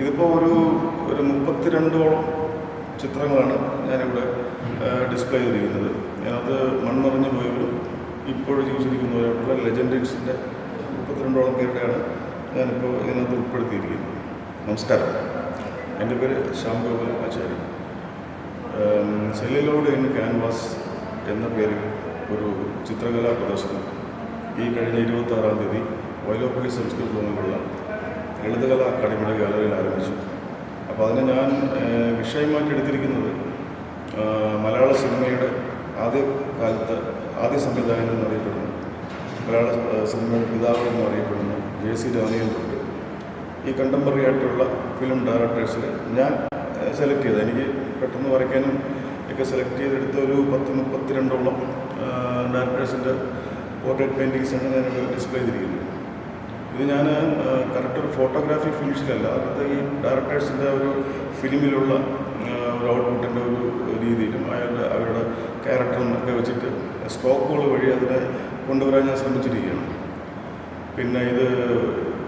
ഇതിപ്പോൾ ഒരു ഒരു മുപ്പത്തിരണ്ടോളം ചിത്രങ്ങളാണ് ഞാനിവിടെ ഡിസ്പ്ലേ ചെയ്തിരിക്കുന്നത്. ഞാനത് മൺമറിഞ്ഞു പോയവരും ഇപ്പോൾ ജീവിച്ചിരിക്കുന്നവരായിട്ടുള്ള ലെജൻഡേഴ്സിന്റെ മുപ്പത്തിരണ്ടോളം പേരുടെയാണ് ഞാനിപ്പോൾ ഇതിനകത്ത് ഉൾപ്പെടുത്തിയിരിക്കുന്നത്. നമസ്കാരം. എന്റെ പേര് ശ്യാം ഗോപാൽ ആചാര്യ സെല്ലിലോട് ഇൻ ക്യാൻവാസ് എന്ന പേരിൽ ഒരു ചിത്രകലാ പ്രദർശനം ഈ കഴിഞ്ഞ ഇരുപത്താറാം തീയതി വൈലോപ്പള്ളി സംസ്കൃത ഭവനിലുള്ള ലളിതകലാ അക്കാഡമിയുടെ ഗാലറിയിൽ ആരംഭിച്ചു. അപ്പോൾ അതിനെ ഞാൻ വിഷയമായിട്ട് എടുത്തിരിക്കുന്നത് മലയാള സിനിമയുടെ ആദ്യ കാലത്ത് ആദ്യ സംവിധായകൻ എന്നറിയപ്പെടുന്നു മലയാള സിനിമയുടെ പിതാവ് എന്നറിയപ്പെടുന്നു ജെ സി രാമയ്യൻകുട്ടി ഈ കണ്ടംപററി ആയിട്ടുള്ള ഫിലിം ഡയറക്ടേഴ്സിൽ ഞാൻ സെലക്ട് ചെയ്തത്. എനിക്ക് പെട്ടെന്ന് വരയ്ക്കാനും ഒക്കെ സെലക്ട് ചെയ്തെടുത്ത ഒരു പത്ത് മുപ്പത്തിരണ്ടോളം ഡയറക്ടേഴ്സിന്റെ പോർട്രേറ്റ് പെയിന്റിങ്സാണ് ഞാനിവിടെ ഡിസ്പ്ലേ ചെയ്തിരിക്കുന്നത്. ഇത് ഞാൻ കറക്റ്റ് ഒരു ഫോട്ടോഗ്രാഫി ഫിനിഷിലല്ല അകത്ത് ഈ ഡയറക്ടേഴ്സിന്റെ ഒരു ഫിലിമിലുള്ള ഒരു ഔട്ട്പുട്ടിന്റെ ഒരു രീതിയിലും അയാളുടെ അവരുടെ ക്യാരക്ടറും ഒക്കെ വെച്ചിട്ട് സ്ട്രോക്കുകൾ വഴി അതിനെ കൊണ്ടുവരാൻ ഞാൻ ശ്രമിച്ചിരിക്കുകയാണ്. പിന്നെ ഇത്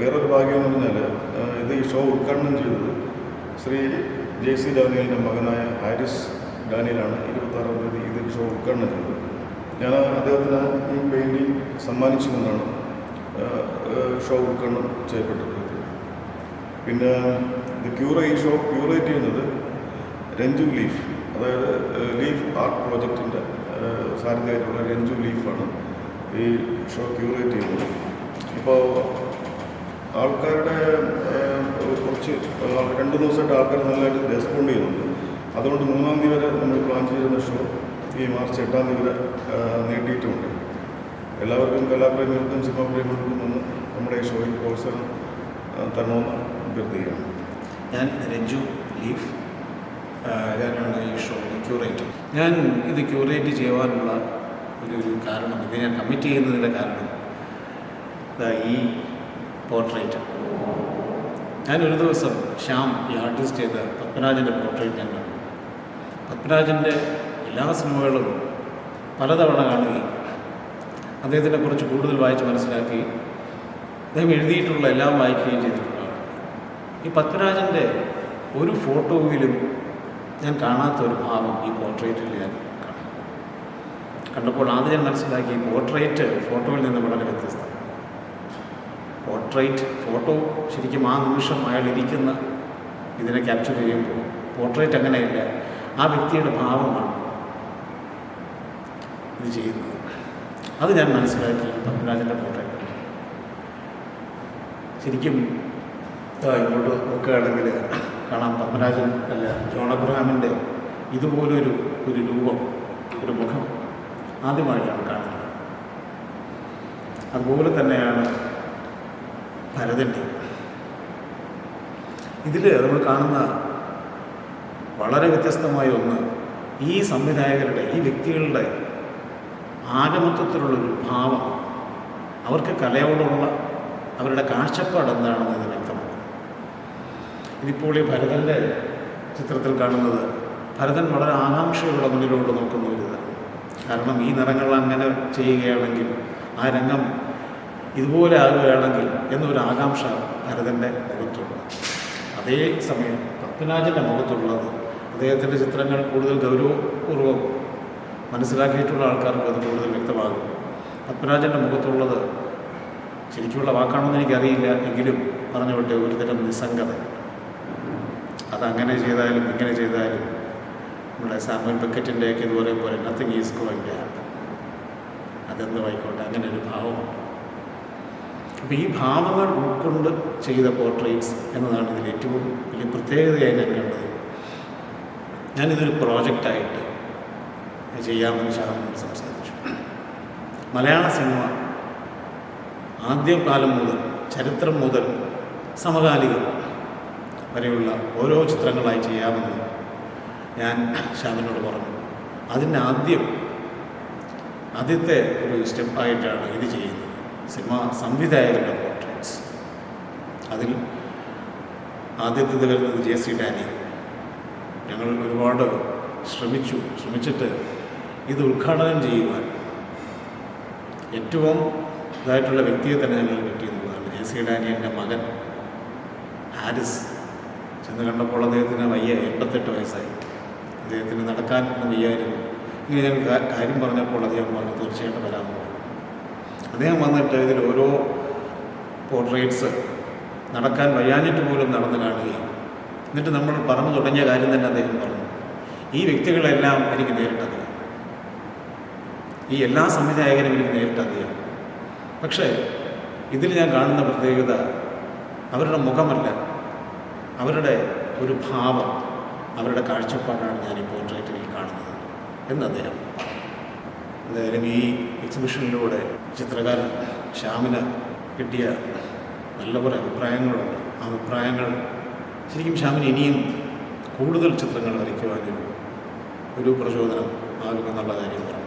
വേറൊരു ഭാഗ്യം എന്ന് പറഞ്ഞാൽ ഇത് ഈ ഷോ ഉദ്ഘാടനം ചെയ്തത് ശ്രീ ജെ സി ഡാനിയലിന്റെ മകനായ ഹാരിസ് ഡാനിയലാണ്. ഇരുപത്താറാം തീയതി ഇത് ഷോ ഉദ്ഘാടനം ചെയ്തത്. ഞാൻ അദ്ദേഹത്തിന് ഈ പെയിന്റിങ് സമ്മാനിച്ചുകൊണ്ടാണ് ഷോ ഉദ്ഘാടനം ചെയ്യപ്പെട്ടിട്ടുണ്ട് പിന്നെ ഇത് ക്യൂറ ഈ ഷോ ക്യൂറേറ്റ് ചെയ്യുന്നത് രഞ്ജു ലീഫ്. അതായത് ലീഫ് ആർട്ട് പ്രോജക്റ്റിന്റെ സാരഥിയായിട്ടുള്ള രഞ്ജു ലീഫാണ് ഈ ഷോ ക്യൂറേറ്റ് ചെയ്യുന്നത്. ഇപ്പോൾ ആൾക്കാരുടെ കുറച്ച് രണ്ട് ദിവസമായിട്ട് ആൾക്കാർ നല്ലതായിട്ട് റെസ്പോണ്ട് ചെയ്യുന്നുണ്ട്. അതുകൊണ്ട് മൂന്നാം തീയതി വരെ നമ്മൾ പ്ലാൻ ചെയ്തിരുന്ന ഷോ ഈ മാർച്ച് എട്ടാം തീയതി വരെ നീട്ടിയിട്ടുമുണ്ട്. എല്ലാവർക്കും കലാപ്രേമികൾക്കും സിനിമാ പ്രേമികൾക്കും ഒന്ന് നമ്മുടെ ഈ ഷോയിൽ പ്രോത്സാഹനം തരണമെന്ന് അഭ്യർത്ഥിക്കുകയാണ് ഞാൻ രഞ്ജു ലീഫ് ഞാനാണ് ഈ ഷോയുടെ ക്യൂറേറ്റർ. ഞാൻ ഇത് ക്യൂറേറ്റ് ചെയ്യുവാനുള്ള ഒരു ഒരു കാരണം ഇത് ഞാൻ കമ്മിറ്റ് ചെയ്യുന്നതിന്റെ കാരണം ഈ പോർട്രേറ്റ് ഞാൻ ഒരു ദിവസം ശ്യാം ഈ ആർട്ടിസ്റ്റ് ചെയ്ത പത്മരാജന്റെ പോർട്രേറ്റ് ഞാൻ കണ്ടു. പത്മരാജന്റെ എല്ലാ സിനിമകളും പലതവണ കാണുകയും അദ്ദേഹത്തിനെ കുറിച്ച് കൂടുതൽ വായിച്ച് മനസ്സിലാക്കി അദ്ദേഹം എഴുതിയിട്ടുള്ള എല്ലാം വായിക്കുകയും ചെയ്തിട്ടുള്ളതാണ് ഈ പത്മരാജന്റെ ഒരു ഫോട്ടോയിലും ഞാൻ കാണാത്ത ഒരു ഭാവം ഈ പോർട്രേറ്റിൽ ഞാൻ കണ്ടു കണ്ടപ്പോൾ ആദ്യം ഞാൻ മനസ്സിലാക്കി പോർട്രേറ്റ് ഫോട്ടോയിൽ നിന്ന് വളരെ വ്യത്യസ്തമാണ് പോർട്രേറ്റ് ഫോട്ടോ ശരിക്കും ആ നിമിഷം അയാൾ ഇരിക്കുന്ന ഇതിനെ ക്യാപ്ചർ ചെയ്യുമ്പോൾ പോർട്രേറ്റ് അങ്ങനെയല്ല ആ വ്യക്തിയുടെ ഭാവമാണ് ഇത് ചെയ്യുന്നത്. അത് ഞാൻ മനസ്സിലാക്കി പത്മരാജന്റെ കണ്ടു ശരിക്കും ഇങ്ങോട്ട് നോക്കുകയാണെങ്കിൽ കാണാം പത്മരാജൻ അല്ല ജോൺ അബ്രഹാമിന്റെ ഇതുപോലൊരു ഒരു രൂപം ഒരു മുഖം ആദ്യമായിട്ടാണ് കാണുന്നത്. അതുപോലെ തന്നെയാണ് ഭരതന്റെ ഇതിൽ നമ്മൾ കാണുന്ന വളരെ വ്യത്യസ്തമായ ഒന്ന് ഈ സംവിധായകരുടെ ഈ വ്യക്തികളുടെ ആകമത്വത്തിലുള്ളൊരു ഭാവം. അവർക്ക് കലയോടുള്ള അവരുടെ കാഴ്ചപ്പാട് എന്താണെന്ന് ഇത് വ്യക്തമാക്കും ഇതിപ്പോൾ ഈ ഭരതന്റെ ചിത്രത്തിൽ കാണുന്നത് ഭരതൻ വളരെ ആകാംക്ഷയോടെ മുന്നിലോട്ട് നോക്കുന്ന ഒരു ഇതാണ്. കാരണം ഈ നിറങ്ങൾ അങ്ങനെ ചെയ്യുകയാണെങ്കിൽ ആ രംഗം ഇതുപോലെ ആകുകയാണെങ്കിൽ എന്നൊരു ആകാംക്ഷ ഭരതന്റെ മുഖത്തുള്ളത് അതേ സമയം പത്മരാജന്റെ മുഖത്തുള്ളത് അദ്ദേഹത്തിന്റെ ചിത്രങ്ങൾ കൂടുതൽ ഗൗരവപൂർവം മനസ്സിലാക്കിയിട്ടുള്ള ആൾക്കാർക്ക് അത് കൂടുതൽ വ്യക്തമാകും. പത്മരാജന്റെ മുഖത്തുള്ളത് ശരിക്കുള്ള വാക്കാണെന്ന് എനിക്കറിയില്ല. എങ്കിലും പറഞ്ഞു വിട്ടെ ഒരുതരം നിസ്സംഗത. അതങ്ങനെ ചെയ്താലും ഇങ്ങനെ ചെയ്താലും നമ്മുടെ സാമുവൽ ബക്കറ്റിന്റെയൊക്കെ ഇതുപോലെ പോലെ nothing is going to happen അതെന്തും ആയിക്കോട്ടെ. അങ്ങനെ ഒരു ഭാവമുണ്ട്. അപ്പോൾ ഈ ഭാവങ്ങൾ ഉൾക്കൊണ്ട് ചെയ്ത പോർട്രേറ്റ്സ് എന്നതാണ് ഇതിൽ ഏറ്റവും വലിയ പ്രത്യേകതയായി ഞാൻ കണ്ടത്. ഞാനിതൊരു പ്രോജക്റ്റായിട്ട് ചെയ്യാമെന്ന് ശാമനോട് സംസാരിച്ചു. മലയാള സിനിമ ആദ്യകാലം മുതൽ ചരിത്രം മുതൽ സമകാലികം വരെയുള്ള ഓരോ ചിത്രങ്ങളായി ചെയ്യാമെന്ന് ഞാൻ ഷാമിനോട് പറഞ്ഞു. അതിന്റെ ആദ്യം ആദ്യത്തെ ഒരു സ്റ്റെപ്പായിട്ടാണ് ഇത് ചെയ്യുന്നത്. സിനിമ സംവിധായകരുടെ പോർട്രേറ്റ്സ് അതിൽ ആദ്യത്തെ വരുന്നത് ജെ സി ഡാനിയൽ. ഞങ്ങൾ ഒരുപാട് ശ്രമിച്ചു ശ്രമിച്ചിട്ട് ഇത് ഉദ്ഘാടനം ചെയ്യുവാൻ. ഏറ്റവും ഇതായിട്ടുള്ള വ്യക്തിയെ തന്നെ ഞങ്ങൾ കിട്ടിയെന്നുള്ളതാണ്. ജെ സി ഡാനിയന്റെ മകൻ ഹാരിസ് ചെന്ന് കണ്ടപ്പോൾ അദ്ദേഹത്തിന് വയ്യ എൺപത്തെട്ട് വയസ്സായി. അദ്ദേഹത്തിന് നടക്കാൻ വയ്യായിരുന്നു. ഇങ്ങനെ ഞാൻ കാര്യം പറഞ്ഞപ്പോൾ അദ്ദേഹം പറഞ്ഞു തീർച്ചയായിട്ടും വരാൻ പോകും അദ്ദേഹം വന്നിട്ട് ഇതിൽ ഓരോ പോർട്രേറ്റ്സ് നടക്കാൻ വയ്യാഞ്ഞിട്ട് പോലും നടന്നു കാണുകയും എന്നിട്ട് നമ്മൾ പറഞ്ഞു തുടങ്ങിയ കാര്യം തന്നെ അദ്ദേഹം പറഞ്ഞു. ഈ വ്യക്തികളെല്ലാം എനിക്ക് നേരിട്ടറിയാം ഈ എല്ലാ സംവിധായകരും എനിക്ക് നേരിട്ടറിയാം പക്ഷേ ഇതിൽ ഞാൻ കാണുന്ന പ്രത്യേകത അവരുടെ മുഖമല്ല. അവരുടെ ഒരു ഭാവം അവരുടെ കാഴ്ചപ്പാടാണ് ഞാൻ ഈ പോർട്രേറ്റിൽ കാണുന്നത് എന്ന് അദ്ദേഹം എന്തായാലും ഈ എക്സിബിഷനിലൂടെ ചിത്രകാരൻ ശ്യാമിന് കിട്ടിയ നല്ല കുറേ അഭിപ്രായങ്ങളുണ്ട്. ആ അഭിപ്രായങ്ങൾ ശരിക്കും ശ്യാമിന് ഇനിയും കൂടുതൽ ചിത്രങ്ങൾ വരയ്ക്കുവാനും ഒരു പ്രചോദനം ആകുമെന്നുള്ള കാര്യം പറഞ്ഞു.